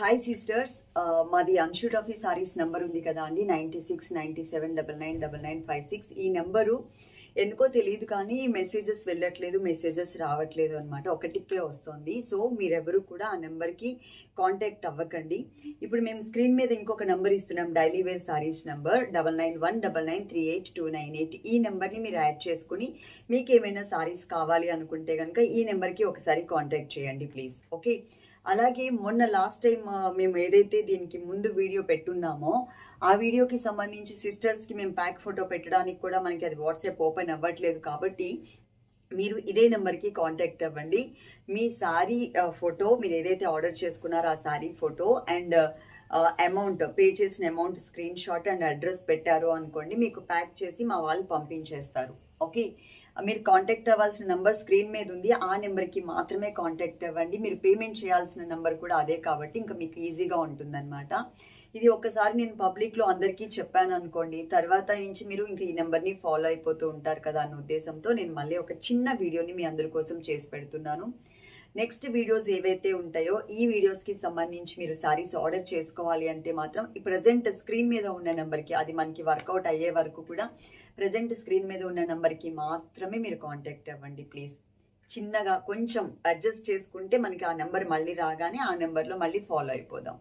Hi sisters, మాది అన్షూట్ of ఈ saris number ఉంది కదా అండి ninety six ninety seven double nine double nine five six. ఈ నెంబరు ఎందుకో తెలియదు కానీ మెసేజెస్ వెళ్ళట్లేదు మెసేజెస్ రావట్లేదు అనమాట ఒకటిక్లే వస్తుంది. సో మీరెవరు కూడా ఆ నెంబర్కి కాంటాక్ట్ అవ్వకండి. ఇప్పుడు మేము స్క్రీన్ మీద ఇంకొక నెంబర్ ఇస్తున్నాం daily wear saris number double nine one double nine three eight two nine eight. ఈ నెంబర్ని మీరు యాడ్ చేసుకుని మీకు ఏమైనా సారీస్ కావాలి అనుకుంటే కనుక ఈ నెంబర్కి ఒకసారి కాంటాక్ట్ చేయండి ప్లీజ్. ఓకే? అలాగే మొన్న లాస్ట్ టైం మేము ఏదైతే దీనికి ముందు వీడియో పెట్టున్నామో ఆ వీడియోకి సంబంధించి సిస్టర్స్కి మేము ప్యాక్ ఫోటో పెట్టడానికి కూడా మనకి అది వాట్సాప్ ఓపెన్ అవ్వట్లేదు కాబట్టి మీరు ఇదే నెంబర్కి కాంటాక్ట్ అవ్వండి. మీ శారీ ఫోటో మీరు ఏదైతే ఆర్డర్ చేసుకున్నారో ఆ sari photo and amount pay చేసిన amount screenshot and address పెట్టారు అనుకోండి మీకు ప్యాక్ చేసి మా వాళ్ళు పంపించేస్తారు. ఓకే మీరు కాంటాక్ట్ అవ్వాల్సిన నెంబర్ స్క్రీన్ మీద ఉంది ఆ నెంబర్కి మాత్రమే కాంటాక్ట్ అవ్వండి. మీరు పేమెంట్ చేయాల్సిన నెంబర్ కూడా అదే కాబట్టి ఇంకా మీకు ఈజీగా ఉంటుందన్నమాట. ఇది ఒకసారి నేను పబ్లిక్లో అందరికీ చెప్పాను అనుకోండి తర్వాత నుంచి మీరు ఇంకా ఈ నెంబర్ని ఫాలో అయిపోతూ ఉంటారు కదా అన్న ఉద్దేశంతో నేను మళ్ళీ ఒక చిన్న వీడియోని మీ అందరి కోసం చేసి పెడుతున్నాను. నెక్స్ట్ వీడియోస్ ఏవైతే ఉంటాయో ఈ వీడియోస్కి సంబంధించి మీరు శారీస్ ఆర్డర్ చేసుకోవాలి అంటే మాత్రం ఈ ప్రజెంట్ స్క్రీన్ మీద ఉన్న నెంబర్కి అది మనకి వర్కౌట్ అయ్యే వరకు కూడా ప్రజెంట్ స్క్రీన్ మీద ఉన్న నెంబర్కి మాత్రమే మీరు కాంటాక్ట్ అవ్వండి ప్లీజ్ చిన్నగా కొంచెం అడ్జస్ట్ చేసుకుంటే మనకి ఆ నెంబర్ మళ్ళీ రాగానే ఆ నెంబర్లో మళ్ళీ ఫాలో అయిపోదాం.